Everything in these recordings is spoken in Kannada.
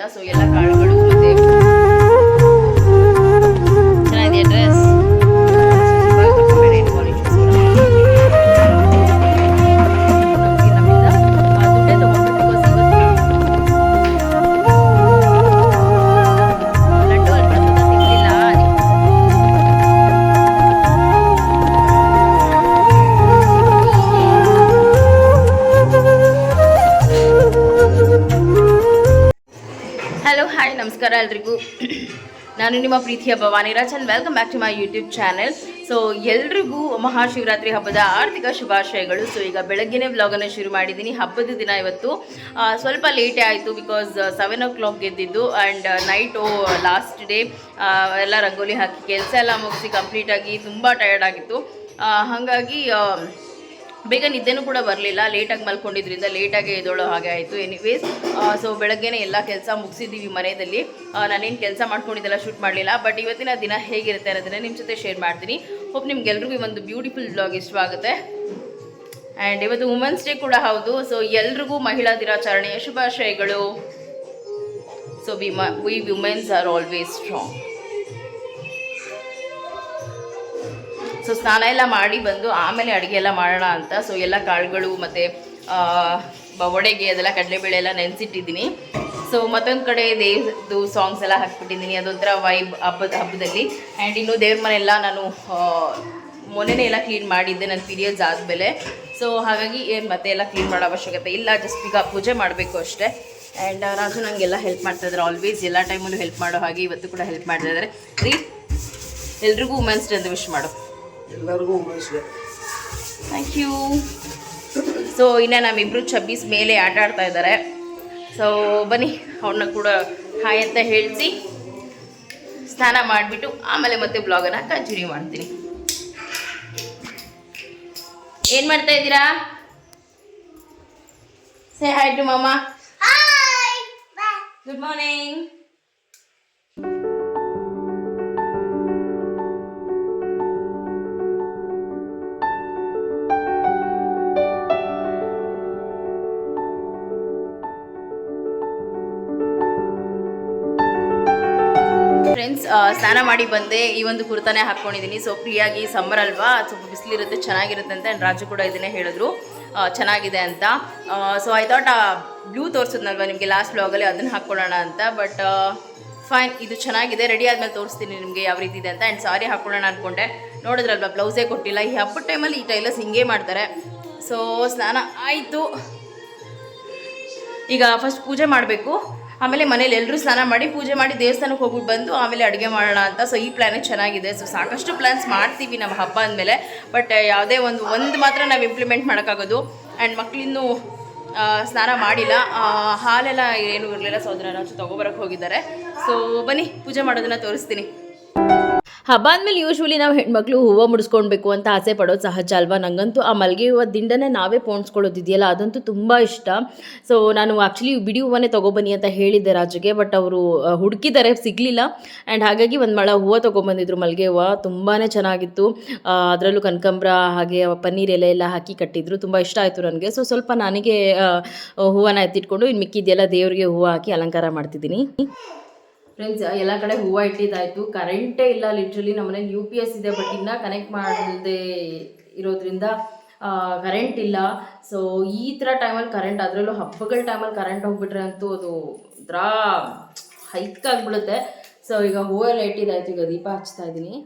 ಅಂತ ಸೊ ಎಲ್ಲ ಕಾಳುಗಳು ನಿಮ್ಮ ಪ್ರೀತಿಯ Bhavani and welcome back to my YouTube channel so ಎಲ್ರಿಗೂ ಮಹಾಶಿವರಾತ್ರಿ ಹಬ್ಬದ ಆರ್ಥಿಕ ಶುಭಾಶಯಗಳು. ಸೊ ಈಗ ಬೆಳಗ್ಗೆನೇ ವ್ಲಾಗನ್ನು ಶುರು ಮಾಡಿದ್ದೀನಿ. ಹಬ್ಬದ ದಿನ ಇವತ್ತು ಸ್ವಲ್ಪ ಲೇಟೇ ಆಯಿತು ಬಿಕಾಸ್ ಸೆವೆನ್ ಓ ಕ್ಲಾಕ್ ಗೆದ್ದಿದ್ದು ಆ್ಯಂಡ್ ನೈಟು ಲಾಸ್ಟ್ ಡೇ ಎಲ್ಲ ರಂಗೋಲಿ ಹಾಕಿ, ಕೆಲಸ ಎಲ್ಲ ಮುಗಿಸಿ ಕಂಪ್ಲೀಟಾಗಿ ತುಂಬ ಟಯರ್ಡ್ ಆಗಿತ್ತು. ಹಾಗಾಗಿ ಬೇಗ ನಿದ್ದೆನೂ ಕೂಡ ಬರಲಿಲ್ಲ. ಲೇಟಾಗಿ ಮಲ್ಕೊಂಡಿದ್ರಿಂದ ಲೇಟಾಗಿ ಎದ್ದೋಳೋ ಹಾಗೆ ಆಯಿತು. ಎನಿವೇಸ್ ಸೊ ಬೆಳಗ್ಗೆನೇ ಎಲ್ಲ ಕೆಲಸ ಮುಗಿಸಿದ್ದೀವಿ ಮನೆಯಲ್ಲಿ. ನಾನೇನು ಕೆಲಸ ಮಾಡ್ಕೊಂಡಿದ್ದೆಲ್ಲ ಶೂಟ್ ಮಾಡಲಿಲ್ಲ ಬಟ್ ಇವತ್ತಿನ ದಿನ ಹೇಗಿರುತ್ತೆ ಅನ್ನೋದನ್ನ ನಿಮ್ಮ ಜೊತೆ ಶೇರ್ ಮಾಡ್ತೀನಿ. ಹೋಪ್ ನಿಮ್ಗೆಲ್ರಿಗೂ ಒಂದು ಬ್ಯೂಟಿಫುಲ್ ಬ್ಲಾಗ್ ಇಷ್ಟವಾಗುತ್ತೆ ಆ್ಯಂಡ್ ಇವತ್ತು ವುಮೆನ್ಸ್ ಡೇ ಕೂಡ ಹೌದು. ಸೊ ಎಲ್ರಿಗೂ ಮಹಿಳಾ ದಿನಾಚರಣೆಯ ಶುಭಾಶಯಗಳು. So we we women's are always strong so ಸ್ನಾನ ಎಲ್ಲ ಮಾಡಿ ಬಂದು ಆಮೇಲೆ ಅಡುಗೆ ಎಲ್ಲ ಮಾಡೋಣ ಅಂತ. ಸೊ ಎಲ್ಲ ಕಾಳುಗಳು ಮತ್ತು ಒಡೆಗೆ ಅದೆಲ್ಲ ಕಡಲೆಬೇಳೆ ಎಲ್ಲ ನೆನೆಸಿಟ್ಟಿದ್ದೀನಿ. ಸೊ ಮತ್ತೊಂದು ಕಡೆ ದೇವ್ರದ್ದು ಸಾಂಗ್ಸ್ ಎಲ್ಲ ಹಾಕ್ಬಿಟ್ಟಿದ್ದೀನಿ. ಅದೊಂಥರ ವೈಬ್ ಹಬ್ಬದ, ಹಬ್ಬದಲ್ಲಿ. ಆ್ಯಂಡ್ ಇನ್ನು ದೇವ್ರ ಮನೆಯೆಲ್ಲ ನಾನು ಮೊನ್ನೆನೇ ಎಲ್ಲ ಕ್ಲೀನ್ ಮಾಡಿದ್ದೆ ನನ್ನ ಪೀರಿಯಡ್ಸ್ ಆದಮೇಲೆ. ಸೊ ಹಾಗಾಗಿ ಏನು ಮತ್ತೆ ಎಲ್ಲ ಕ್ಲೀನ್ ಮಾಡೋ ಅವಶ್ಯಕತೆ ಇಲ್ಲ. ಜಸ್ಟ್ ಈಗ ಪೂಜೆ ಮಾಡಬೇಕು ಅಷ್ಟೇ. ಆ್ಯಂಡ್ ರಾಜು ನನಗೆಲ್ಲ ಹೆಲ್ಪ್ ಮಾಡ್ತಾಯಿದ್ದಾರೆ ಆಲ್ವೇಸ್ ಎಲ್ಲ ಟೈಮಲ್ಲೂ ಹೆಲ್ಪ್ ಮಾಡೋ ಹಾಗೆ ಇವತ್ತು ಕೂಡ ಹೆಲ್ಪ್ ಮಾಡ್ತಾ ಇದ್ದಾರೆ ರೀ ಎಲ್ರಿಗೂ ವುಮೆನ್ಸ್ ಡೇ ಅಂತ ವಿಶ್ ಮಾಡು. ಎಲ್ಲರಿಗೂ ಉಮೇಶ್ಗೆ ಥ್ಯಾಂಕ್ ಯು ಸೊ ಇನ್ನು ನಮ್ಮಿಬ್ಬರು ಚಬ್ಬೀಸ್ ಮೇಲೆ ಆಟ ಆಡ್ತಾ ಇದ್ದಾರೆ ಸೊ ಬನ್ನಿ ಅವ್ರನ್ನ ಕೂಡ ಹಾಯ್ ಅಂತ ಹೇಳಿಸಿ ಸ್ನಾನ ಮಾಡಿಬಿಟ್ಟು ಆಮೇಲೆ ಮತ್ತೆ ಬ್ಲಾಗನ್ನು ಕಂಟಿನ್ಯೂ ಮಾಡ್ತೀನಿ. ಏನು ಮಾಡ್ತಾ ಇದ್ದೀರಾ? ಸೇ ಹಾಯ್ ಟು ಮಾಮ ಗುಡ್ ಮಾರ್ನಿಂಗ್ ಸ್ನಾನ ಮಾಡಿ ಬಂದೆ. ಈ ಒಂದು ಕುರ್ತಾನೆ ಹಾಕ್ಕೊಂಡಿದ್ದೀನಿ ಸೊ ಫ್ರೀಯಾಗಿ ಸಮ್ಮರ್ ಅಲ್ವಾ? ಸ್ವಲ್ಪ ಬಿಸಿಲಿರುತ್ತೆ, ಚೆನ್ನಾಗಿರುತ್ತೆ ಅಂತ ರಾಜು ಕೂಡ ಇದನ್ನೇ ಹೇಳಿದ್ರು. ಚೆನ್ನಾಗಿದೆ ಅಂತ. ಸೊ ಐ ಥಾಟ್ ಬ್ಲೂ ತೋರಿಸಿದ್ನಲ್ವ ನಿಮಗೆ ಲಾಸ್ಟ್ ಬ್ಲಾಗಲ್ಲಿ ಅದನ್ನು ಹಾಕ್ಕೊಳ್ಳೋಣ ಅಂತ. ಬಟ್ ಫೈನ್ ಇದು ಚೆನ್ನಾಗಿದೆ. ರೆಡಿ ಆದಮೇಲೆ ತೋರಿಸ್ತೀನಿ ನಿಮಗೆ ಯಾವ ರೀತಿ ಇದೆ ಅಂತ. ಆ್ಯಂಡ್ ಸಾರಿ ಹಾಕ್ಕೊಳ್ಳೋಣ ಅಂದ್ಕೊಂಡೆ ನೋಡಿದ್ರಲ್ವ ಬ್ಲೌಸೇ ಕೊಟ್ಟಿಲ್ಲ. ಈ ಹಬ್ಬದ ಟೈಮಲ್ಲಿ ಈ ಟೈಲರ್ಸ್ ಹಿಂಗೆ ಮಾಡ್ತಾರೆ. ಸೊ ಸ್ನಾನ ಆಯಿತು. ಈಗ ಫಸ್ಟ್ ಪೂಜೆ ಮಾಡಬೇಕು. ಆಮೇಲೆ ಮನೇಲಿ ಎಲ್ಲರೂ ಸ್ನಾನ ಮಾಡಿ ಪೂಜೆ ಮಾಡಿ ದೇವಸ್ಥಾನಕ್ಕೆ ಹೋಗ್ಬಿಟ್ಟು ಬಂದು ಆಮೇಲೆ ಅಡುಗೆ ಮಾಡೋಣ ಅಂತ. ಸೊ ಈ ಪ್ಲ್ಯಾನೇ ಚೆನ್ನಾಗಿದೆ. ಸೊ ಸಾಕಷ್ಟು ಪ್ಲ್ಯಾನ್ಸ್ ಮಾಡ್ತೀವಿ ನಮ್ಮ ಹಬ್ಬ ಅಂದಮೇಲೆ. ಬಟ್ ಯಾವುದೇ ಒಂದು ಒಂದು ಮಾತ್ರ ನಾವು ಇಂಪ್ಲಿಮೆಂಟ್ ಮಾಡೋಕ್ಕಾಗೋದು. ಆ್ಯಂಡ್ ಮಕ್ಕಳಿನ್ನೂ ಸ್ನಾನ ಮಾಡಿಲ್ಲ. ಹಾಲೆಲ್ಲ ಏನೂ ಇರಲಿಲ್ಲ. ಸೊ ಅದನ್ನ ರಾಜು ತೊಗೊಬರಕ್ಕೆ ಹೋಗಿದ್ದಾರೆ. ಸೊ ಬನ್ನಿ, ಪೂಜೆ ಮಾಡೋದನ್ನು ತೋರಿಸ್ತೀನಿ. ಹಬ್ಬ ಅಂದಮೇಲೆ ಯೂಶ್ವಲಿ ನಾವು ಹೆಣ್ಮಕ್ಳು ಹೂವು ಮುಡಿಸ್ಕೊಳ್ಬೇಕು ಅಂತ ಆಸೆ ಪಡೋದು ಸಹಜ ಅಲ್ವಾ? ನನಗಂತೂ ಆ ಮಲ್ಲಿಗೆ ಹೂವು ದಿಂಡನೇ ನಾವೇ ಪೋಣಿಸ್ಕೊಳ್ಳೋದಿದೆಯಲ್ಲ ಅದಂತೂ ತುಂಬ ಇಷ್ಟ. ಸೊ ನಾನು ಆ್ಯಕ್ಚುಲಿ ಬಿಡಿ ಹೂವನ್ನೇ ತೊಗೊಬನ್ನಿ ಅಂತ ಹೇಳಿದ್ದೆ ರಾಜುಗೆ ಬಟ್ ಅವರು ಹುಡುಕಿದ್ದಾರೆ ಸಿಗಲಿಲ್ಲ. ಆ್ಯಂಡ್ ಹಾಗಾಗಿ ಒಂದು ಮಳ ಹೂವು ತೊಗೊಂಬಂದಿದ್ರು ಮಲ್ಲಿಗೆ ಹೂವು. ತುಂಬಾ ಚೆನ್ನಾಗಿತ್ತು. ಅದರಲ್ಲೂ ಕನಕಾಂಬ್ರ, ಹಾಗೆ ಪನ್ನೀರ್ ಎಲೆ ಎಲ್ಲ ಹಾಕಿ ಕಟ್ಟಿದ್ರು. ತುಂಬ ಇಷ್ಟ ಆಯಿತು ನನಗೆ. ಸೊ ಸ್ವಲ್ಪ ನನಗೆ ಹೂವನ್ನ ಎತ್ತಿಟ್ಕೊಂಡು ಇನ್ನು ಮಿಕ್ಕಿದ್ದೆಲ್ಲ ದೇವರಿಗೆ ಹೂವು ಹಾಕಿ ಅಲಂಕಾರ ಮಾಡ್ತಿದ್ದೀನಿ. ಫ್ರೆಂಡ್ಸ್ ಎಲ್ಲ ಕಡೆ ಹೂವು ಇಟ್ಟಿದ್ದಾಯಿತು. ಕರೆಂಟೇ ಇಲ್ಲ ಲಿಟ್ರಲಿ ನಮ್ಮನೇಲಿ ಯು ಪಿ ಎಸ್ ಇದೆ ಬಟ್ ಇನ್ನೂ ಕನೆಕ್ಟ್ ಮಾಡದೇ ಇರೋದ್ರಿಂದ ಕರೆಂಟ್ ಇಲ್ಲ. ಸೊ ಈ ಥರ ಟೈಮಲ್ಲಿ ಕರೆಂಟ್ ಅದರಲ್ಲೂ ಹಬ್ಬಗಳ ಟೈಮಲ್ಲಿ ಕರೆಂಟ್ ಹೋಗ್ಬಿಟ್ರೆ ಅಂತೂ ಅದು ಒಂಥರ ಹೈಕಾಗ್ಬಿಡುತ್ತೆ ಸೊ ಈಗ ಹೂವೆಲ್ಲ ಇಟ್ಟಿದ್ದಾಯ್ತು, ಈಗ ದೀಪ ಹಚ್ತಾ ಇದ್ದೀನಿ.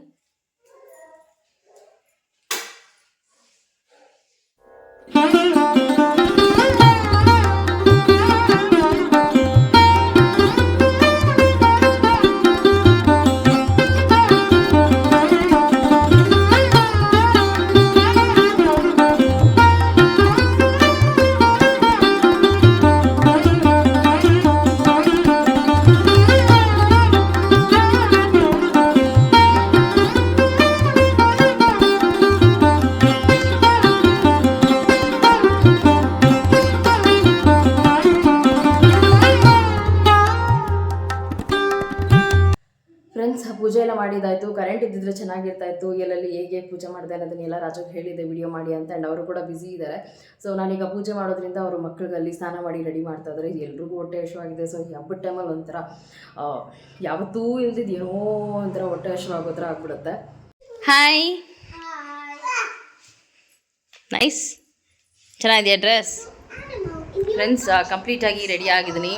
ಹೇಗೆ ಪೂಜೆ ಮಾಡಿದೆ ಅನ್ನೋದನ್ನೆಲ್ಲ ರಾಜುಗೆ ಹೇಳಿದೆ ವಿಡಿಯೋ ಮಾಡಿ ಅಂತ ಆ್ಯಂಡ್ ಅವರು ಕೂಡ ಬ್ಯುಸಿ ಇದ್ದಾರೆ ಸೊ ನಾನೀಗ ಪೂಜೆ ಮಾಡೋದ್ರಿಂದ ಅವರು ಮಕ್ಕಳಿಗೆ ಅಲ್ಲಿ ಸ್ನಾನ ಮಾಡಿ ರೆಡಿ ಮಾಡ್ತಾ ಇದ್ದಾರೆ ಎಲ್ರಿಗೂ ಹೊಟ್ಟೆ ಹಶುವಾಗಿದೆ ಸೊ ಈ ಹಬ್ಬದ ಟೈಮಲ್ಲಿ ಒಂಥರ ಯಾವತ್ತೂ ಇಲ್ದಿದ್ದು ಏನೋ ಒಂಥರ ಹೊಟ್ಟೆ ಹಸಿವಾಗೋ ಥರ ಆಗ್ಬಿಡುತ್ತೆ. ಹಾಯ್ ನೈಸ್ ಚೆನ್ನಾಗಿದೆಯಾ ಡ್ರೆಸ್ ಫ್ರೆಂಡ್ಸ್ ಕಂಪ್ಲೀಟಾಗಿ ರೆಡಿ ಆಗಿದ್ದೀನಿ.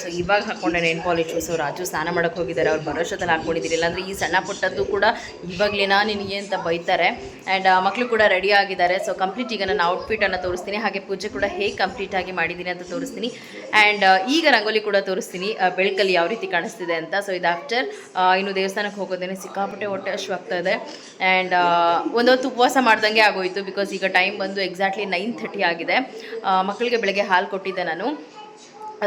ಸೊ ಇವಾಗ ಹಾಕ್ಕೊಂಡೆ ನೇನ್ ಪಾಲಿಶು ಸೊ ರಾಜು ಸ್ನಾನ ಮಾಡೋಕ್ಕೆ ಹೋಗಿದ್ದಾರೆ. ಅವ್ರು ಬರೋಷ್ಟೊತ್ತಲ್ಲಿ ಹಾಕ್ಕೊಂಡಿದ್ದೀರಿ. ಇಲ್ಲಾಂದರೆ ಈ ಸಣ್ಣ ಪುಟ್ಟದ್ದು ಕೂಡ ಇವಾಗಲೇನಾ ನಿನಗೆ ಅಂತ ಬೈತಾರೆ. ಆ್ಯಂಡ್ ಮಕ್ಕಳು ಕೂಡ ರೆಡಿ ಆಗಿದ್ದಾರೆ. ಸೊ ಕಂಪ್ಲೀಟ್ ಈಗ ನಾನು ಔಟ್ಫಿಟನ್ನು ತೋರಿಸ್ತೀನಿ. ಹಾಗೆ ಪೂಜೆ ಕೂಡ ಹೇಗೆ ಕಂಪ್ಲೀಟಾಗಿ ಮಾಡಿದ್ದೀನಿ ಅಂತ ತೋರಿಸ್ತೀನಿ. ಆ್ಯಂಡ್ ಈಗ ರಂಗೋಲಿ ಕೂಡ ತೋರಿಸ್ತೀನಿ. ಬೆಳಕಲ್ಲಿ ಯಾವ ರೀತಿ ಕಾಣಿಸ್ತಿದೆ ಅಂತ. ಸೊ ಇದು ಆಫ್ಟರ್ ಇನ್ನು ದೇವಸ್ಥಾನಕ್ಕೆ ಹೋಗೋದೇನೆ ಸಿಕ್ಕಾಪಟ್ಟೆ ಹೊಟ್ಟೆ ಆಗ್ತಾ ಇದೆ. ಆ್ಯಂಡ್ ಒಂದೊತ್ತು ಉಪವಾಸ ಮಾಡ್ದಂಗೆ ಆಗೋಯಿತು. ಬಿಕಾಸ್ ಈಗ ಟೈಮ್ ಬಂದು ಎಕ್ಸಾಕ್ಟ್ಲಿ ನೈನ್ ಥರ್ಟಿ ಆಗಿದೆ. ಮಕ್ಕಳಿಗೆ ಬೆಳಗ್ಗೆ ಹಾಲು ಕೊಟ್ಟಿದ್ದೆ ನಾನು.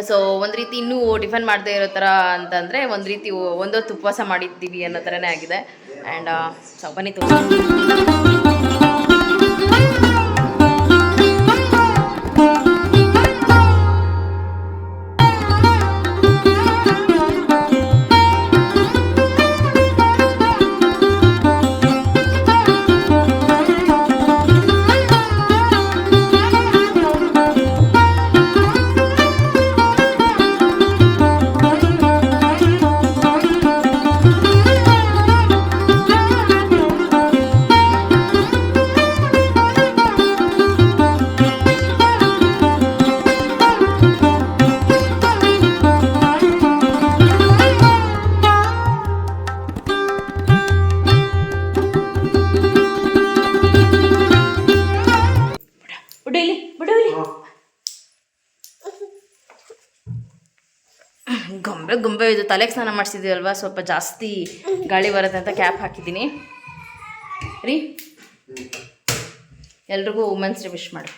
ಸೊ ಒಂದು ರೀತಿ ಇನ್ನೂ ಟಿಫನ್ ಮಾಡದೇ ಇರೋ ಥರ ಅಂತಂದರೆ ಒಂದು ರೀತಿ ಒಂದೊತ್ತು ಉಪವಾಸ ಮಾಡಿದ್ದೀವಿ ಅನ್ನೋ ಥರನೇ ಆಗಿದೆ. ಆ್ಯಂಡ್ ಸೊ ಬನ್ನಿ ತೋರಿಸ್ತೀನಿ ತಲೆಗೆ ಸ್ನಾನ ಮಾಡಿಸಿದ್ದೀವಲ್ವಾ? ಸ್ವಲ್ಪ ಜಾಸ್ತಿ ಗಾಳಿ ಬರುತ್ತೆ ಅಂತ ಕ್ಯಾಪ್ ಹಾಕಿದ್ದೀನಿ. ರೀ? ಎಲ್ರಿಗೂ ವುಮೆನ್ಸ್ ಡೇ ವಿಶ್ ಮಾಡಿ.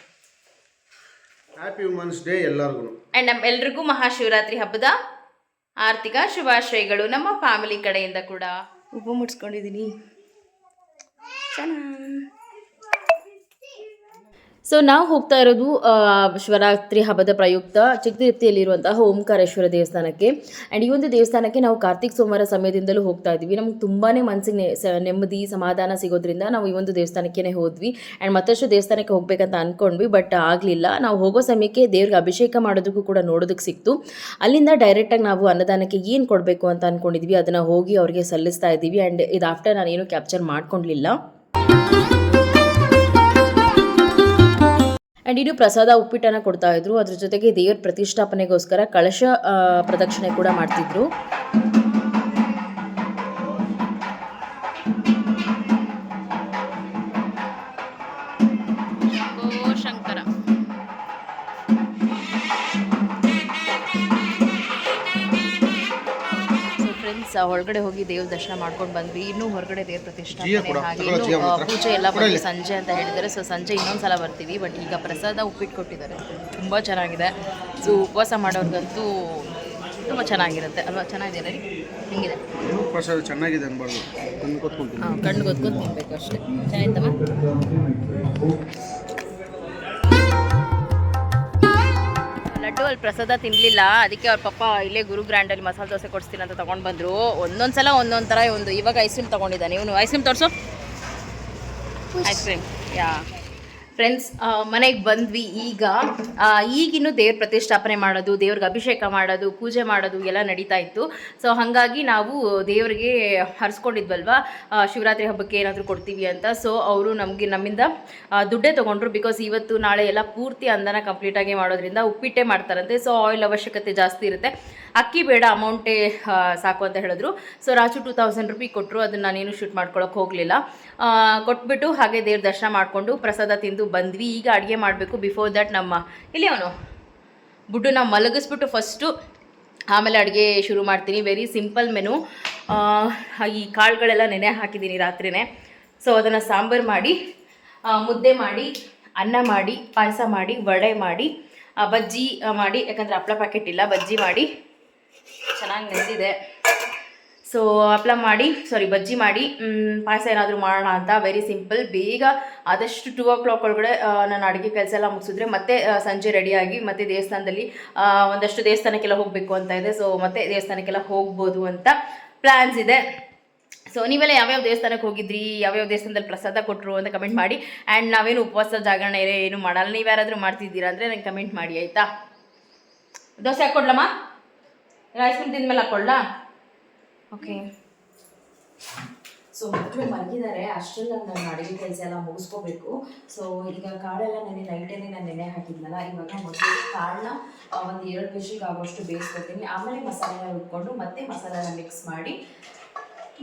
ಹ್ಯಾಪಿ ವುಮೆನ್ಸ್ ಡೇ ಎಲ್ಲರಿಗೂ ಆ್ಯಂಡ್ ನಮ್ಮ ಎಲ್ರಿಗೂ ಮಹಾಶಿವರಾತ್ರಿ ಹಬ್ಬದ ಆರ್ಥಿಕ ಶುಭಾಶಯಗಳು ನಮ್ಮ ಫ್ಯಾಮಿಲಿ ಕಡೆಯಿಂದ ಕೂಡ. ಉಪ್ಪು ಮುಟ್ಸ್ಕೊಂಡಿದ್ದೀನಿ ಚೆನ್ನಾಗಿ ಸೊ ನಾವು ಹೋಗ್ತಾ ಇರೋದು ಶಿವರಾತ್ರಿ ಹಬ್ಬದ ಪ್ರಯುಕ್ತ ಚಿಕ್ಕತಿರುಪ್ತಿಯಲ್ಲಿರುವಂತಹ ಓಂಕಾರೇಶ್ವರ ದೇವಸ್ಥಾನಕ್ಕೆ. ಆ್ಯಂಡ್ ಈ ಒಂದು ದೇವಸ್ಥಾನಕ್ಕೆ ನಾವು ಕಾರ್ತಿಕ್ ಸೋಮವಾರ ಸಮಯದಿಂದಲೂ ಹೋಗ್ತಾ ಇದ್ವಿ ನಮ್ಗೆ ತುಂಬಾ ಮನಸ್ಸಿಗೆ ನೆಮ್ಮದಿ, ಸಮಾಧಾನ ಸಿಗೋದ್ರಿಂದ ನಾವು ಈ ಒಂದು ದೇವಸ್ಥಾನಕ್ಕೇ ಹೋದ್ವಿ. ಆ್ಯಂಡ್ ಮತ್ತಷ್ಟು ದೇವಸ್ಥಾನಕ್ಕೆ ಹೋಗಬೇಕಂತ ಅಂದ್ಕೊಂಡ್ವಿ ಬಟ್ ಆಗಲಿಲ್ಲ. ನಾವು ಹೋಗೋ ಸಮಯಕ್ಕೆ ದೇವ್ರಿಗೆ ಅಭಿಷೇಕ ಮಾಡೋದಕ್ಕೂ ಕೂಡ ನೋಡೋದಕ್ಕೆ ಸಿಕ್ತು. ಅಲ್ಲಿಂದ ಡೈರೆಕ್ಟಾಗಿ ನಾವು ಅನ್ನದಾನಕ್ಕೆ ಏನು ಕೊಡಬೇಕು ಅಂತ ಅಂದ್ಕೊಂಡಿದ್ವಿ ಅದನ್ನು ಹೋಗಿ ಅವರಿಗೆ ಸಲ್ಲಿಸ್ತಾ ಇದ್ದೀವಿ. ಆ್ಯಂಡ್ ಇದು ಆಫ್ಟರ್ ನಾನೇನು ಕ್ಯಾಪ್ಚರ್ ಮಾಡ್ಕೊಂಡಿಲ್ಲ. ಆ್ಯಂಡ್ ಇದು ಪ್ರಸಾದ ಉಪ್ಪಿಟ್ಟನ್ನು ಕೊಡ್ತಾ ಇದ್ರು. ಅದ್ರ ಜೊತೆಗೆ ದೇವ್ರ ಪ್ರತಿಷ್ಠಾಪನೆಗೋಸ್ಕರ ಕಳಶ ಪ್ರದಕ್ಷಿಣೆ ಕೂಡ ಮಾಡ್ತಿದ್ರು. ಒಳಗಡೆ ಹೋಗಿ ದೇವ್ರ ದರ್ಶನ ಮಾಡ್ಕೊಂಡು ಬಂದ್ವಿ. ಇನ್ನೂ ಹೊರಗಡೆ ದೇವ್ರ ಪ್ರತಿಷ್ಠಾಪನೆ ಹಾಗೆ ಇನ್ನೂ ಪೂಜೆ ಎಲ್ಲ ಬಂದು ಸಂಜೆ ಅಂತ ಹೇಳಿದ್ದಾರೆ. ಸೊ ಸಂಜೆ ಇನ್ನೊಂದ್ಸಲ ಬರ್ತೀವಿ. ಬಟ್ ಈಗ ಪ್ರಸಾದ ಉಪ್ಪಿಟ್ಟು ಕೊಟ್ಟಿದ್ದಾರೆ. ತುಂಬ ಚೆನ್ನಾಗಿದೆ. ಸೊ ಉಪವಾಸ ಮಾಡೋರ್ಗಂತೂ ತುಂಬ ಚೆನ್ನಾಗಿರುತ್ತೆ. ಅಲ್ವಾ? ಚೆನ್ನಾಗಿದೆ ರೀ? ಹೆಂಗಿದೆ? ಪ್ರಸಾದ ಚೆನ್ನಾಗಿದೆ ಅನ್ಬಾರ್ದು. ಕಣ್ಣು ಕೊತ್ಕೊಂತೀನಿ ಹಾಂ ಕಣ್ಣು ಗೊತ್ಕೊಂಡು ತಿನ್ಬೇಕು ಅಷ್ಟೇ. ಚೆನ್ನಾಗಿತ್ತಮ್ಮ? ಅಲ್ಲಿ ಪ್ರಸಾದ ತಿನ್ನಲಿಲ್ಲ ಅದಕ್ಕೆ ಅವ್ರ ಪಪ್ಪ ಇಲ್ಲೇ ಗುರು ಗ್ರ್ಯಾಂಡಲ್ಲಿ ಮಸಾಲೆ ದೋಸೆ ಕೊಡಿಸ್ತೀನಿ ಅಂತ ತೊಗೊಂಡು ಬಂದರು. ಒಂದೊಂದು ಸಲ ಒಂದೊಂದು ಥರ ಒಂದು ಇವಾಗ ಐಸ್ ಕ್ರೀಮ್ ತೊಗೊಂಡಿದ್ದಾನೆ ಇವನು ಐಸ್ ಕ್ರೀಮ್ ತೋರಿಸು. ಐಸ್ ಕ್ರೀಮ್ ಯಾ ಫ್ರೆಂಡ್ಸ್ ಮನೆಗೆ ಬಂದ್ವಿ ಈಗ. ಈಗಿನ ದೇವ್ರ ಪ್ರತಿಷ್ಠಾಪನೆ ಮಾಡೋದು, ದೇವ್ರಿಗೆ ಅಭಿಷೇಕ ಮಾಡೋದು, ಪೂಜೆ ಮಾಡೋದು ಎಲ್ಲ ನಡೀತಾ ಇತ್ತು. ಸೊ ಹಾಗಾಗಿ ನಾವು ದೇವರಿಗೆ ಹರಿಸ್ಕೊಂಡಿದ್ವಲ್ವಾ? ಶಿವರಾತ್ರಿ ಹಬ್ಬಕ್ಕೆ ಏನಾದರೂ ಕೊಡ್ತೀವಿ ಅಂತ. ಸೊ ಅವರು ನಮಗೆ ನಮ್ಮಿಂದ ದುಡ್ಡೇ ತೊಗೊಂಡ್ರು ಬಿಕಾಸ್ ಇವತ್ತು ನಾಳೆ ಎಲ್ಲ ಪೂರ್ತಿ ಅಂದನ ಕಂಪ್ಲೀಟಾಗಿ ಮಾಡೋದ್ರಿಂದ ಉಪ್ಪಿಟ್ಟೆ ಮಾಡ್ತಾರಂತೆ. ಸೊ ಆಯಿಲ್ ಅವಶ್ಯಕತೆ ಜಾಸ್ತಿ ಇರುತ್ತೆ. ಅಕ್ಕಿ ಬೇಡ ಅಮೌಂಟೇ ಸಾಕು ಅಂತ ಹೇಳಿದ್ರು. So Raju two thousand rupee ಕೊಟ್ಟರು ಅದನ್ನು ನಾನೇನು ಶೂಟ್ ಮಾಡ್ಕೊಳಕ್ಕೆ ಹೋಗಲಿಲ್ಲ. ಕೊಟ್ಬಿಟ್ಟು ಹಾಗೆ ದೇವ್ರ ದರ್ಶನ ಮಾಡಿಕೊಂಡು ಪ್ರಸಾದ ತಿಂದು ಬಂದ್ವಿ. ಈಗ ಅಡುಗೆ ಮಾಡಬೇಕು. ಬಿಫೋರ್ ದಟ್ ನಮ್ಮ ಇಲ್ಲಿ ಅವನು? ನಾವು ಮಲಗಿಸ್ಬಿಟ್ಟು ಫಸ್ಟು ಆಮೇಲೆ ಅಡುಗೆ ಶುರು ಮಾಡ್ತೀನಿ. ವೆರಿ ಸಿಂಪಲ್ ಮೆನು ಈ ಕಾಳುಗಳೆಲ್ಲ ನೆನೆ ಹಾಕಿದ್ದೀನಿ ರಾತ್ರಿನೇ. ಸೊ ಅದನ್ನು ಸಾಂಬಾರು ಮಾಡಿ ಮುದ್ದೆ ಮಾಡಿ, ಅನ್ನ ಮಾಡಿ, ಪಾಯಸ ಮಾಡಿ, ವಡೆ ಮಾಡಿ ಬಜ್ಜಿ ಮಾಡಿ. ಯಾಕಂದರೆ ಹಪ್ಳ ಪ್ಯಾಕೆಟ್ ಇಲ್ಲ, ಬಜ್ಜಿ ಮಾಡಿ. ಚೆನ್ನಾಗಿ ನೆಂದಿದೆ ಸೊ ಹಪ್ಳ ಮಾಡಿ ಸಾರಿ ಬಜ್ಜಿ ಮಾಡಿ ಪಾಯಸ ಏನಾದರೂ ಮಾಡೋಣ ಅಂತ ವೆರಿ ಸಿಂಪಲ್ ಬೇಗ ಆದಷ್ಟು ಟೂ ಓ ಕ್ಲಾಕ್ ಒಳಗಡೆ ನಾನು ಅಡುಗೆ ಕೆಲಸ ಎಲ್ಲ ಮುಗಿಸಿದ್ರೆ ಮತ್ತೆ ಸಂಜೆ ರೆಡಿಯಾಗಿ ಮತ್ತೆ ದೇವಸ್ಥಾನದಲ್ಲಿ ಒಂದಷ್ಟು ದೇವಸ್ಥಾನಕ್ಕೆಲ್ಲ ಹೋಗಬೇಕು ಅಂತ ಇದೆ. ಸೊ ಮತ್ತೆ ದೇವಸ್ಥಾನಕ್ಕೆಲ್ಲ ಹೋಗ್ಬೋದು ಅಂತ ಪ್ಲ್ಯಾನ್ಸ್ ಇದೆ. ಸೊ ನೀವೆಲ್ಲ ಯಾವ್ಯಾವ ದೇವಸ್ಥಾನಕ್ಕೆ ಹೋಗಿದ್ರಿ, ಯಾವ್ಯಾವ ದೇವಸ್ಥಾನದಲ್ಲಿ ಪ್ರಸಾದ ಕೊಟ್ಟರು ಅಂತ ಕಮೆಂಟ್ ಮಾಡಿ. ಆ್ಯಂಡ್ ನಾವೇನು ಉಪವಾಸ ಜಾಗರಣೆ ಏನು ಮಾಡಲ್ಲ. ನೀವು ಯಾರಾದರೂ ಮಾಡ್ತಿದ್ದೀರಾ ಅಂದರೆ ನಂಗೆ ಕಮೆಂಟ್ ಮಾಡಿ, ಆಯಿತಾ? ದೋಸೆ ಹಾಕ್ಕೊಡ್ಲಮ್ಮ? ಐಸ್ ಕ್ರೀಮ್ ತಿಂದ್ಮೇಲೆ ಹಾಕೊಳ್ಳಾ ಓಕೆ ಸೊ ಮಕ್ಕಳು ಮಲಗಿದ್ದಾರೆ. ಅಷ್ಟರಲ್ಲಿ ನಾನು ಅಡುಗೆ ಕೆಲಸ ಎಲ್ಲ ಮುಗಿಸ್ಕೋಬೇಕು. ಸೊ ಈಗ ಕಾಳೆಲ್ಲ ನೆನೆ ನೈಟೇನೆ ನಾನು ನೆನೆ ಹಾಕಿದ್ನಲ್ಲ ಇವಾಗ ಮೊದಲು ಕಾಳನ್ನ ಒಂದು ಎರಡು ವಿಷಲ್ಗೆ ಆಗೋಷ್ಟು ಬೇಯಿಸ್ಕೊತೀನಿ. ಆಮೇಲೆ ಮಸಾಲೆ ರುಬ್ಕೊಂಡು ಮತ್ತೆ ಮಸಾಲೆನ ಮಿಕ್ಸ್ ಮಾಡಿ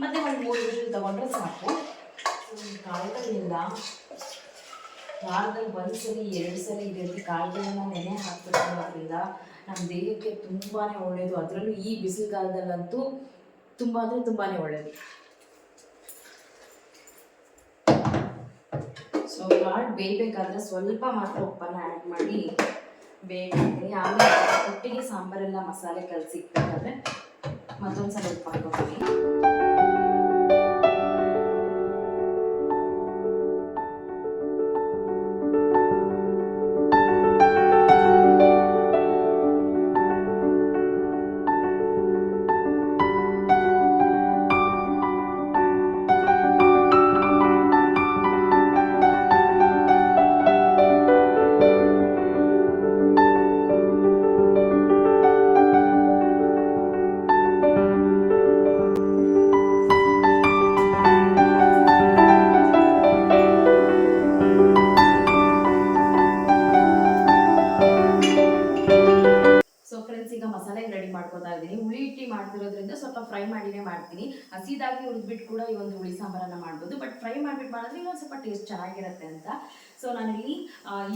ಮತ್ತೆ ಒಂದು ಮೂರು ವಿಷಲ್ ತೊಗೊಂಡ್ರೆ ಸಾಕು. ಕಾಳುಗಳಿಂದ ವಾರದಲ್ಲಿ ಒಂದು ಸಲ ಎರಡು ಸರಿ ಇದೆ ರೀತಿ ಕಾಳುಗಳನ್ನ ನೆನೆ ಹಾಕ್ಬಿಡೋದ್ರಿಂದ ನಮ್ಮ ದೇಹಕ್ಕೆ ತುಂಬಾ ಒಳ್ಳೆಯದು ಅದರಲ್ಲೂ ಈ ಬಿಸಿಲುಗಾಲದಲ್ಲಂತೂ ತುಂಬ ಅಂದರೆ ತುಂಬಾ ಒಳ್ಳೆಯದು ಸೊ ಕಾಳು ಬೇಯಬೇಕಾದ್ರೆ ಸ್ವಲ್ಪ ಮಾತ್ರ ಉಪ್ಪನ್ನು ಆ್ಯಡ್ ಮಾಡಿ ಬೇಯಿಸ್ತೀನಿ ಆಮೇಲೆ ಒಟ್ಟಿಗೆ ಸಾಂಬಾರೆಲ್ಲ ಮಸಾಲೆ ಕಲಸಿಕ್ಬೇಕಾದ್ರೆ ಮತ್ತೊಂದು ಸಲ ಉಪ್ಪು ಹಾಕ್ಕೊತೀನಿ ಮಾಡ್ಕೊತಾ ಇದ್ದೀನಿ ಹುಳಿ ಇಟ್ಟಿ ಮಾಡ್ತಿರೋದ್ರಿಂದ ಸ್ವಲ್ಪ ಫ್ರೈ ಮಾಡಿನೇ ಮಾಡ್ತೀನಿ. ಹಸಿದಾಗಿ ಹುರಿದ್ಬಿಟ್ಟು ಕೂಡ ಈ ಒಂದು ಹುಳಿ ಸಾಂಬಾರನ್ನ ಮಾಡ್ಬೋದು. ಬಟ್ ಫ್ರೈ ಮಾಡಿಬಿಟ್ಟು ಮಾಡಿದ್ರೆ ಇನ್ನೊಂದು ಸ್ವಲ್ಪ ಟೇಸ್ಟ್ ಚೆನ್ನಾಗಿರುತ್ತೆ ಅಂತ. ಸೊ ನಾನಿಲ್ಲಿ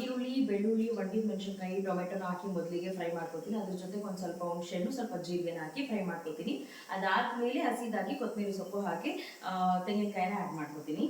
ಈರುಳ್ಳಿ, ಬೆಳ್ಳುಳ್ಳಿ, ಒಣಗಿದ ಮೆಣಸಿನ್ಕಾಯಿ, ಟೊಮೆಟೊನ ಹಾಕಿ ಮೊದಲಿಗೆ ಫ್ರೈ ಮಾಡ್ಕೊತೀನಿ. ಅದ್ರ ಜೊತೆಗೆ ಒಂದು ಸ್ವಲ್ಪ ಹುಣಸೆಹಣ್ಣು, ಸ್ವಲ್ಪ ಜೀರಿಗೆನ ಹಾಕಿ ಫ್ರೈ ಮಾಡ್ಕೊತೀನಿ. ಅದಾದ್ಮೇಲೆ ಹಸಿದಾಗಿ ಕೊತ್ತಂಬರಿ ಸೊಪ್ಪು ಹಾಕಿ ತೆಂಗಿನಕಾಯಿನ ಆ್ಯಡ್ ಮಾಡ್ಕೊತೀನಿ.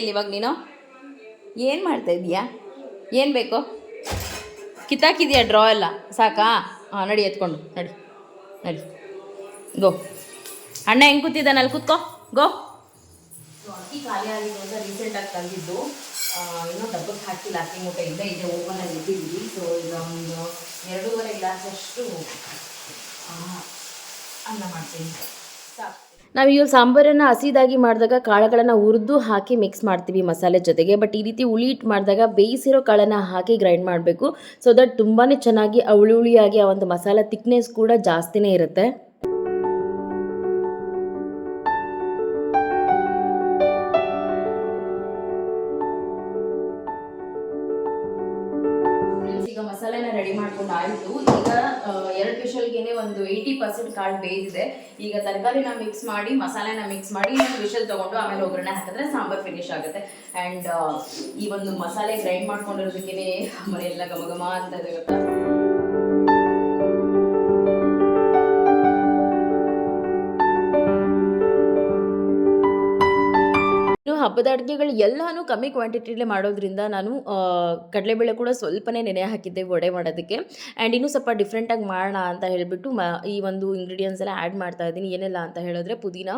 ಇಲ್ಲಿ ಇವಾಗ ನೀನು? ಏನು ಮಾಡ್ತಾ ಇದೀಯಾ ಏನು ಬೇಕು? ಕಿತ್ತಾಕಿದೆಯಾ ಡ್ರಾ ಎಲ್ಲ? ಸಾಕಾ? ಹಾಂ ನಡಿ, ಎತ್ಕೊಂಡು. ನಡಿ. ನಡಿ. ಗೋ ಅಣ್ಣ ಹೆಂಗೆ ಕೂತಿದ್ದಾನೆ? ಅಲ್ಲಿ ಕೂತ್ಕೋ. ಗೋ ಅಕ್ಕಿ ಖಾಲಿ ಆಗಿದೆ ಅಂತ ರೀಸೆಂಟಾಗಿ ತಂದಿದ್ದು. ಇನ್ನೂ ಡಬ್ಬಕ್ಕೆ ಹಾಕಿಲ್ಲ. ಅಕ್ಕಿ ಮೂಟೆ ಇಲ್ಲ ಇದೆ ಓವನಲ್ಲಿ ಇಟ್ಟಿದ್ದೀವಿ ಸೊ ಈಗ ಒಂದು ಎರಡೂವರೆ ಗ್ಲಾಸಷ್ಟು ಅನ್ನ ಮಾಡ್ತೀನಿ. ಸಾಕು. ನಾವು ಈ ಸಾಂಬಾರನ್ನು ಹಸಿದಾಗಿ ಮಾಡಿದಾಗ ಕಾಳುಗಳನ್ನು ಹುರಿದು ಹಾಕಿ ಮಿಕ್ಸ್ ಮಾಡ್ತೀವಿ ಮಸಾಲೆ ಜೊತೆಗೆ. ಬಟ್ ಈ ರೀತಿ ಹುಳಿ ಹಿಟ್ಟು ಮಾಡಿದಾಗ ಬೇಯಿಸಿರೋ ಕಾಳನ್ನು ಹಾಕಿ ಗ್ರೈಂಡ್ ಮಾಡಬೇಕು. ಸೊ ದಟ್ ತುಂಬಾ ಚೆನ್ನಾಗಿ ಆ ಹುಳಿ ಆ ಒಂದು ಮಸಾಲೆ ತಿಕ್ನೆಸ್ ಕೂಡ ಜಾಸ್ತಿನೇ ಇರುತ್ತೆ. ಮಸಾಲೆನ ರೆಡಿ ಮಾಡ್ಕೊಂಡು ಆಯಿತು ಈಗ ಎರಡು ವಿಷಲ್ಗೆನೆ ಒಂದು ಏಯ್ಟಿ ಪರ್ಸೆಂಟ್ ಕಾಳು ಬೇಯಿಸಿದೆ ಈಗ ತರಕಾರಿನ ಮಿಕ್ಸ್ ಮಾಡಿ, ಮಸಾಲೆನ ಮಿಕ್ಸ್ ಮಾಡಿ, ಇನ್ನೊಂದು ವಿಷಲ್ ತಗೊಂಡು ಆಮೇಲೆ ಒಗ್ಗರಣೆ ಹಾಕಿದ್ರೆ ಸಾಂಬಾರ್ ಫಿನಿಶ್ ಆಗುತ್ತೆ. ಆ್ಯಂಡ್ ಈ ಒಂದು ಮಸಾಲೆ ಗ್ರೈಂಡ್ ಮಾಡ್ಕೊಂಡಿರೋದಕ್ಕೆ ಮನೆಯೆಲ್ಲ ಗಮಗಮ ಅಂತ ಇದೆ ಹಬ್ಬದ ಅಡುಗೆಗಳು ಎಲ್ಲನೂ ಕಮ್ಮಿ ಕ್ವಾಂಟಿಟಿಲೇ ಮಾಡೋದ್ರಿಂದ ನಾನು ಕಡಲೆಬೇಳೆ ಕೂಡ ಸ್ವಲ್ಪನೇ ನೆನೆ ಹಾಕಿದ್ದೆ ವಡೆ ಮಾಡೋದಕ್ಕೆ. ಆ್ಯಂಡ್ ಇನ್ನೂ ಸ್ವಲ್ಪ ಡಿಫ್ರೆಂಟಾಗಿ ಮಾಡೋಣ ಅಂತ ಹೇಳಿಬಿಟ್ಟು ಮ, ಈ ಒಂದು ಇಂಗ್ರೀಡಿಯೆಂಟ್ಸ್ ಎಲ್ಲ ಆ್ಯಡ್ ಮಾಡ್ತಾ ಇದ್ದೀನಿ. ಏನೆಲ್ಲ ಅಂತ ಹೇಳಿದ್ರೆ ಪುದೀನ,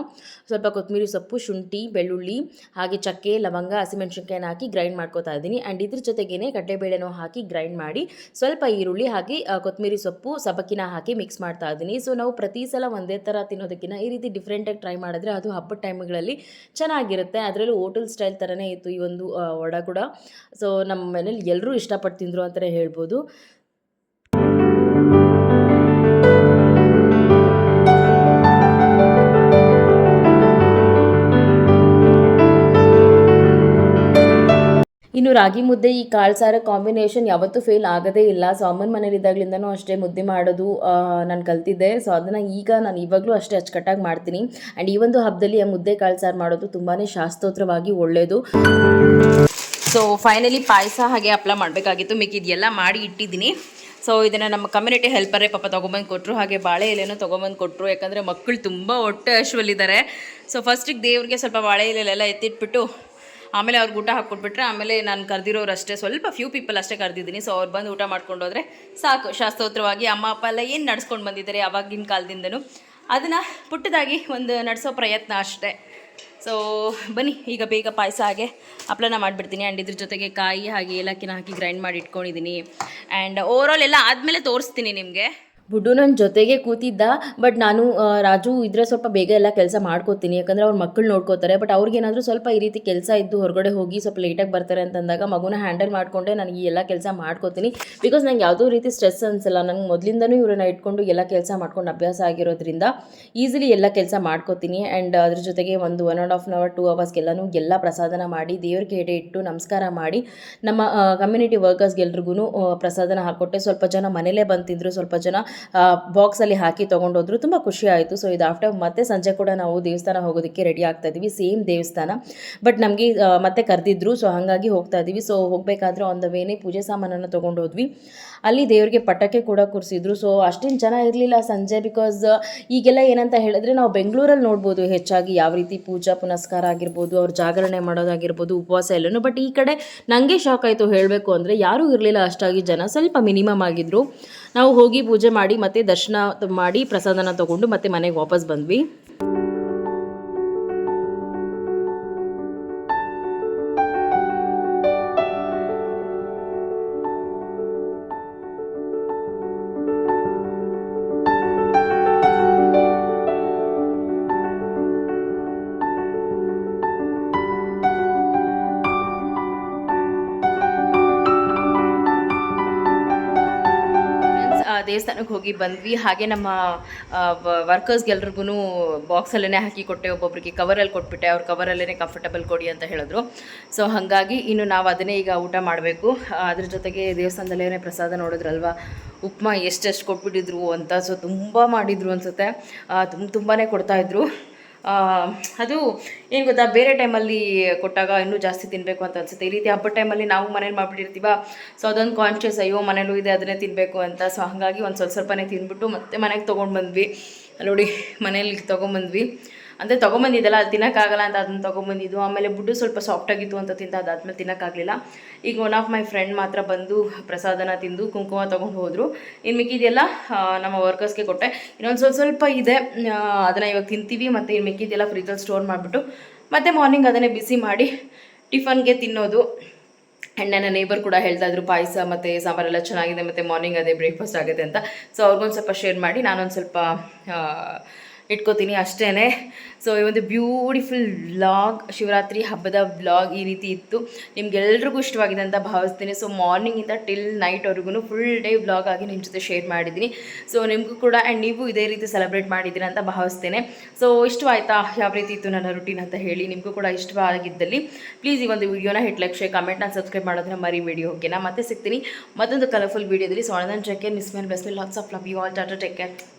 ಸ್ವಲ್ಪ ಕೊತ್ತಂಬರಿ ಸೊಪ್ಪು, ಶುಂಠಿ, ಬೆಳ್ಳುಳ್ಳಿ, ಹಾಗೆ ಚಕ್ಕೆ, ಲವಂಗ, ಹಸಿಮೆಣ್ಸಿನ್ಕಾಯಿನ ಹಾಕಿ ಗ್ರೈಂಡ್ ಮಾಡ್ಕೋತಾ ಇದ್ದೀನಿ. ಆ್ಯಂಡ್ ಇದ್ರ ಜೊತೆಗೇ ಕಡಲೆಬೇಳೆನೂ ಹಾಕಿ ಗ್ರೈಂಡ್ ಮಾಡಿ ಸ್ವಲ್ಪ ಈರುಳ್ಳಿ ಹಾಕಿ ಕೊತ್ತಂಬರಿ ಸೊಪ್ಪು ಸಬಕ್ಕಿನ ಹಾಕಿ ಮಿಕ್ಸ್ ಮಾಡ್ತಾ ಇದ್ದೀನಿ. ಸೊ ನಾವು ಪ್ರತಿ ಸಲ ಒಂದೇ ಥರ ತಿನ್ನೋದಕ್ಕಿಂತ ಈ ರೀತಿ ಡಿಫ್ರೆಂಟಾಗಿ ಟ್ರೈ ಮಾಡಿದ್ರೆ ಅದು ಹಬ್ಬದ ಟೈಮ್ಗಳಲ್ಲಿ ಚೆನ್ನಾಗಿರುತ್ತೆ. ಅದರಲ್ಲೂ ಹೋಟೆಲ್ ಸ್ಟೈಲ್ ಥರನೇ ಇತ್ತು ಈ ಒಂದು ವಡ ಕೂಡ. ಸೊ ನಮ್ಮ ಮನೇಲಿ ಎಲ್ಲರೂ ಇಷ್ಟಪಟ್ಟು ತಿಂದರು ಅಂತಲೇ ಹೇಳ್ಬೋದು. ಇನ್ನು ರಾಗಿ ಮುದ್ದೆ ಈ ಕಾಳು ಸಾರ ಕಾಂಬಿನೇಷನ್ ಯಾವತ್ತೂ ಫೇಲ್ ಆಗೋದೇ ಇಲ್ಲ. ಸೊ ಅಮ್ಮನ ಮನೇಲಿದ್ದಾಗಲಿಂದನೂ ಅಷ್ಟೇ ಮುದ್ದೆ ಮಾಡೋದು ನಾನು ಕಲ್ತಿದ್ದೆ. ಸೊ ಅದನ್ನು ಈಗ ನಾನು ಇವಾಗಲೂ ಅಷ್ಟೇ ಅಚ್ಚುಕಟ್ಟಾಗಿ ಮಾಡ್ತೀನಿ. ಆ್ಯಂಡ್ ಈ ಒಂದು ಹಬ್ಬದಲ್ಲಿ ಆ ಮುದ್ದೆ ಕಾಳು ಸಾರು ಮಾಡೋದು ತುಂಬಾ ಶಾಸ್ತ್ರೋತ್ರವಾಗಿ ಒಳ್ಳೆಯದು ಸೊ ಫೈನಲಿ ಪಾಯಸ ಹಾಗೆ ಹಪ್ಪಳ ಮಾಡಬೇಕಾಗಿತ್ತು. ಮಿಕ್ಕಿದೆಲ್ಲ ಮಾಡಿ ಇಟ್ಟಿದ್ದೀನಿ. ಸೊ ಇದನ್ನು ನಮ್ಮ ಕಮ್ಯುನಿಟಿ ಹೆಲ್ಪರೇ ಪಾಪ ತೊಗೊಂಬಂದು ಕೊಟ್ಟರು ಹಾಗೆ ಬಾಳೆ ಎಲೆನೂ ತೊಗೊಂಬಂದು ಕೊಟ್ಟರು ಯಾಕಂದರೆ ಮಕ್ಕಳು ತುಂಬ ಹೊಟ್ಟೆ ಹಶ್ವಲ್ಲಿದ್ದಾರೆ. ಸೊ ಫಸ್ಟಿಗೆ ದೇವ್ರಿಗೆ ಸ್ವಲ್ಪ ಬಾಳೆ ಎಲೆಲೆಲ್ಲ ಎತ್ತಿಟ್ಬಿಟ್ಟು ಆಮೇಲೆ ಅವ್ರಿಗೆ ಊಟ ಹಾಕ್ಕೊಟ್ಬಿಟ್ರೆ ಆಮೇಲೆ ನಾನು ಕರೆದಿರೋರು ಅಷ್ಟೇ, ಸ್ವಲ್ಪ ಫ್ಯೂ ಪೀಪಲ್ ಅಷ್ಟೇ ಕರೆದಿದ್ದೀನಿ. ಸೊ ಅವ್ರು ಬಂದು ಊಟ ಮಾಡ್ಕೊಂಡು ಹೋದರೆ ಸಾಕು. ಶಾಸ್ತ್ರೋತ್ರವಾಗಿ ಅಮ್ಮ, ಅಪ್ಪ ಎಲ್ಲ ಏನು ನಡ್ಸ್ಕೊಂಡು ಬಂದಿದ್ದಾರೆ ಅವಾಗಿನ ಕಾಲದಿಂದನೂ. ಅದನ್ನು ಪುಟ್ಟದಾಗಿ ಒಂದು ನಡೆಸೋ ಪ್ರಯತ್ನ ಅಷ್ಟೇ. ಸೊ ಬನ್ನಿ, ಈಗ ಬೇಗ ಪಾಯಸ ಹಾಗೆ ಹಪ್ಪಳನ ಮಾಡಿಬಿಡ್ತೀನಿ. ಆ್ಯಂಡ್ ಇದ್ರ ಜೊತೆಗೆ ಕಾಯಿ ಹಾಗೆ ಏಲಕ್ಕಿನ ಹಾಕಿ ಗ್ರೈಂಡ್ ಮಾಡಿ ಇಟ್ಕೊಂಡಿದ್ದೀನಿ ಆ್ಯಂಡ್ ಓವರಾಲ್ ಎಲ್ಲ ಆದಮೇಲೆ ತೋರಿಸ್ತೀನಿ ನಿಮಗೆ. ಬುಡ್ಡು ನನ್ನ ಜೊತೆಗೆ ಕೂತಿದ್ದ ಬಟ್ ನಾನು ರಾಜು ಇದ್ರೆ ಸ್ವಲ್ಪ ಬೇಗ ಎಲ್ಲ ಕೆಲಸ ಮಾಡ್ಕೋತೀನಿ, ಯಾಕಂದರೆ ಅವ್ರ ಮಕ್ಕಳು ನೋಡ್ಕೋತಾರೆ ಬಟ್ ಅವ್ರಿಗೇನಾದರೂ ಸ್ವಲ್ಪ ಈ ರೀತಿ ಕೆಲಸ ಇದ್ದು ಹೊರಗಡೆ ಹೋಗಿ ಸ್ವಲ್ಪ ಲೇಟಾಗಿ ಬರ್ತಾರೆ ಅಂತಂದಾಗ ಮಗುನ ಹ್ಯಾಂಡಲ್ ಮಾಡಿಕೊಂಡೆ ನನಗೆ ಎಲ್ಲ ಕೆಲಸ ಮಾಡ್ಕೋತೀನಿ ಬಿಕಾಸ್ ನಂಗೆ ಯಾವುದೋ ರೀತಿ ಸ್ಟ್ರೆಸ್ ಅನಿಸಲ್ಲ. ನಂಗೆ ಮೊದಲಿಂದನೂ ಇವ್ರನ್ನ ಇಟ್ಕೊಂಡು ಎಲ್ಲ ಕೆಲಸ ಮಾಡ್ಕೊಂಡು ಅಭ್ಯಾಸ ಆಗಿರೋದ್ರಿಂದ ಈಸಿಲಿ ಎಲ್ಲ ಕೆಲಸ ಮಾಡ್ಕೋತೀನಿ ಆ್ಯಂಡ್ ಅದ್ರ ಜೊತೆಗೆ ಒಂದು one and half an hour two ಅವರ್ಸ್ಗೆಲ್ಲನೂ ಎಲ್ಲ ಪ್ರಸಾದನ ಮಾಡಿ, ದೇವ್ರಿಗೆ ಹೇಡೆ ಇಟ್ಟು ನಮಸ್ಕಾರ ಮಾಡಿ, ನಮ್ಮ ಕಮ್ಯುನಿಟಿ ವರ್ಕರ್ಸ್ಗೆಲ್ರಿಗೂ ಪ್ರಸಾದನ ಹಾಕ್ಕೊಟ್ಟೆ. ಸ್ವಲ್ಪ ಜನ ಮನೇಲೇ ಬಂತಿದ್ರು, ಸ್ವಲ್ಪ ಜನ ಬಾಕ್ಸಲ್ಲಿ ಹಾಕಿ ತೊಗೊಂಡೋದ್ರು ತುಂಬ ಖುಷಿ ಆಯಿತು. ಸೊ ಇದು ಆಫ್ಟರ್ ಮತ್ತೆ ಸಂಜೆ ಕೂಡ ನಾವು ದೇವಸ್ಥಾನ ಹೋಗೋದಕ್ಕೆ ರೆಡಿ ಆಗ್ತಾ ಇದ್ದೀವಿ ಸೇಮ್ ದೇವಸ್ಥಾನ. ಬಟ್ ನಮಗೆ ಮತ್ತೆ ಕರೆದಿದ್ರು ಸೊ ಹಾಗಾಗಿ ಹೋಗ್ತಾ ಇದ್ದೀವಿ. ಸೊ ಹೋಗಬೇಕಾದ್ರೆ ಆನ್ ದ ವೇನೇ ಪೂಜೆ ಸಾಮಾನನ್ನು ತೊಗೊಂಡೋದ್ವಿ. ಅಲ್ಲಿ ದೇವರಿಗೆ ಪಟಾಕಿ ಕೂಡ ಕೂರಿಸಿದ್ರು. ಸೊ ಅಷ್ಟೇನು ಜನ ಇರಲಿಲ್ಲ ಸಂಜೆ ಬಿಕಾಸ್ ಈಗೆಲ್ಲ ಏನಂತ ಹೇಳಿದ್ರೆ ನಾವು ಬೆಂಗಳೂರಲ್ಲಿ ನೋಡ್ಬೋದು ಹೆಚ್ಚಾಗಿ ಯಾವ ರೀತಿ ಪೂಜಾ ಪುನಸ್ಕಾರ ಆಗಿರ್ಬೋದು, ಅವ್ರು ಜಾಗರಣೆ ಮಾಡೋದಾಗಿರ್ಬೋದು, ಉಪವಾಸ ಎಲ್ಲನೂ. ಬಟ್ ಈ ಕಡೆ ನನಗೆ ಶಾಕ್ ಆಯಿತು ಹೇಳಬೇಕು ಅಂದರೆ ಯಾರೂ ಇರಲಿಲ್ಲ ಅಷ್ಟಾಗಿ ಜನ. ಸ್ವಲ್ಪ ಮಿನಿಮಮ್ ಆಗಿದ್ರು. ನಾವು ಹೋಗಿ ಪೂಜೆ ಮಾಡಿ ಮತ್ತೆ ದರ್ಶನ ಮಾಡಿ ಪ್ರಸಾದನ ತಗೊಂಡು ಮತ್ತೆ ಮನೆಗೆ ವಾಪಸ್ ಬಂದ್ವಿ. ದೇವಸ್ಥಾನಕ್ಕೆ ಹೋಗಿ ಬಂದ್ವಿ. ಹಾಗೆ ನಮ್ಮ ವರ್ಕರ್ಸ್ಗೆಲ್ರಿಗೂ ಬಾಕ್ಸಲ್ಲೇ ಹಾಕಿ ಕೊಟ್ಟೆ, ಒಬ್ಬೊಬ್ರಿಗೆ ಕವರಲ್ಲಿ ಕೊಟ್ಬಿಟ್ಟೆ. ಅವ್ರ ಕವರಲ್ಲೇ ಕಂಫರ್ಟಬಲ್ ಕೊಡಿ ಅಂತ ಹೇಳಿದ್ರು. ಸೊ ಹಾಗಾಗಿ ಇನ್ನು ನಾವು ಅದನ್ನೇ ಈಗ ಊಟ ಮಾಡಬೇಕು. ಅದ್ರ ಜೊತೆಗೆ ದೇವಸ್ಥಾನದಲ್ಲೇ ಪ್ರಸಾದ ನೋಡಿದ್ರಲ್ವಾ, ಉಪ್ಮಾ ಎಷ್ಟೆಷ್ಟು ಕೊಟ್ಬಿಟ್ಟಿದ್ರು ಅಂತ ಸೊ, ತುಂಬ ಮಾಡಿದ್ರು ಅನ್ಸುತ್ತೆ. ತುಂಬ ತುಂಬಾ ಕೊಡ್ತಾಯಿದ್ರು ಅದು ಏನು ಗೊತ್ತಾ, ಬೇರೆ ಟೈಮಲ್ಲಿ ಕೊಟ್ಟಾಗ ಇನ್ನೂ ಜಾಸ್ತಿ ತಿನ್ನಬೇಕು ಅಂತ ಅನ್ಸುತ್ತೆ. ಈ ರೀತಿ ಹಬ್ಬದ ಟೈಮಲ್ಲಿ ನಾವು ಮನೇಲಿ ಮಾಡಿಬಿಟ್ಟಿರ್ತೀವ, ಸೊ ಅದೊಂದು ಕಾನ್ಷಿಯಸ್ ಅಯ್ಯೋ, ಮನೇಲೂ ಇದೆ, ಅದನ್ನೇ ತಿನ್ನಬೇಕು ಅಂತ. ಸೊ ಹಾಗಾಗಿ ಒಂದು ಸ್ವಲ್ಪ ಸ್ವಲ್ಪನೇ ತಿಂದ್ಬಿಟ್ಟು ಮತ್ತೆ ಮನೆಗೆ ತೊಗೊಂಡು ಬಂದ್ವಿ. ನೋಡಿ, ಮನೇಲಿ ತೊಗೊಂಬಂದ್ವಿ ಅಂದರೆ ತೊಗೊಂಬಂದಿದ್ದಲ್ಲ ಅದು ತಿನ್ನೋಕ್ಕಾಗಲ್ಲ ಅಂತ ಅದನ್ನ ತೊಗೊಂಬಂದಿದ್ದು, ಆಮೇಲೆ ಬುಡ್ಡು ಸ್ವಲ್ಪ ಸಾಫ್ಟ್ ಆಗಿತ್ತು ಅಂತ ತಿಂದ ಅದಾದ್ಮೇಲೆ ತಿನ್ನೋಕ್ಕಾಗಲಿಲ್ಲ. ಈಗ ಒನ್ ಆಫ್ ಮೈ ಫ್ರೆಂಡ್ ಮಾತ್ರ ಬಂದು ಪ್ರಸಾದನ ತಿಂದು ಕುಂಕುಮ ತೊಗೊಂಡು ಹೋದರು. ಇನ್ನು ಮಿಕ್ಕಿದೆಲ್ಲ ನಮ್ಮ ವರ್ಕರ್ಸ್ಗೆ ಕೊಟ್ಟೆ. ಇನ್ನೊಂದು ಸ್ವಲ್ಪ ಸ್ವಲ್ಪ ಇದೆ ಅದನ್ನು ಇವಾಗ ತಿಂತೀವಿ ಮತ್ತು ಇನ್ನು ಮಿಕ್ಕಿದೆಲ್ಲ ಫ್ರಿಜಲ್ಲಿ ಸ್ಟೋರ್ ಮಾಡಿಬಿಟ್ಟು ಮತ್ತು ಮಾರ್ನಿಂಗ್ ಅದನ್ನೇ ಬಿಸಿ ಮಾಡಿ ಟಿಫನ್ಗೆ ತಿನ್ನೋದು. ಆ್ಯಂಡ್ ನನ್ನ ನೇಬರ್ ಕೂಡ ಹೇಳ್ತಾ ಇದ್ರು, ಪಾಯಸ ಮತ್ತು ಸಾಂಬಾರೆಲ್ಲ ಚೆನ್ನಾಗಿದೆ, ಮತ್ತು ಮಾರ್ನಿಂಗ್ ಅದೇ ಬ್ರೇಕ್ಫಾಸ್ಟ್ ಆಗುತ್ತೆ ಅಂತ. ಸೊ ಅವ್ರಿಗೊಂದು ಸ್ವಲ್ಪ ಶೇರ್ ಮಾಡಿ, ನಾನೊಂದು ಸ್ವಲ್ಪ ಇಟ್ಕೋತೀನಿ ಅಷ್ಟೇ ಸೊ ಈ ಒಂದು ಬ್ಯೂಟಿಫುಲ್ ವ್ಲಾಗ್ ಶಿವರಾತ್ರಿ ಹಬ್ಬದ ವ್ಲಾಗ್ ಈ ರೀತಿ ಇತ್ತು. ನಿಮ್ಗೆಲ್ರಿಗೂ ಇಷ್ಟವಾಗಿದೆ ಅಂತ ಭಾವಿಸ್ತೀನಿ. ಸೊ ಮಾರ್ನಿಂಗಿಂದ ಟಿಲ್ ನೈಟ್ವರೆಗೂ ಫುಲ್ ಡೇ ವ್ಲಾಗ್ ಆಗಿ ನಿಮ್ಮ ಜೊತೆ ಶೇರ್ ಮಾಡಿದ್ದೀನಿ. ಸೊ ನಿಮಗೂ ಕೂಡ ಆ್ಯಂಡ್ ನೀವು ಇದೇ ರೀತಿ ಸೆಲೆಬ್ರೇಟ್ ಮಾಡಿದ್ದೀರಾ ಅಂತ ಭಾವಿಸ್ತೇನೆ. ಸೊ ಇಷ್ಟವಾಯ್ತಾ? ಯಾವ ರೀತಿ ಇತ್ತು ನನ್ನ ರುಟೀನ್ ಅಂತ ಹೇಳಿ ನಿಮಗೂ ಕೂಡ ಇಷ್ಟವಾಗಿದ್ದಲ್ಲಿ. ಪ್ಲೀಸ್ ಈ ಒಂದು ವಿಡಿಯೋನ ಹಿಟ್ ಲೈಕ್ ಶೇರ್ ಕಮೆಂಟ್ ನಾನು ಸಬ್ಸ್ಕ್ರೈಬ್ ಮಾಡೋದನ್ನ ಮರಿ ವೀಡಿಯೋ ಓಕೆನಾ ಮತ್ತೆ ಸಿಗ್ತೀನಿ ಮತ್ತೊಂದು ಕಲರ್ಫುಲ್ ವೀಡಿಯೋದಲ್ಲಿ ಸೊ ಟೇಕ್ ಕೇರ್ ಮಿಸ್ ಮೇಲೆ best lots of love you all tata take care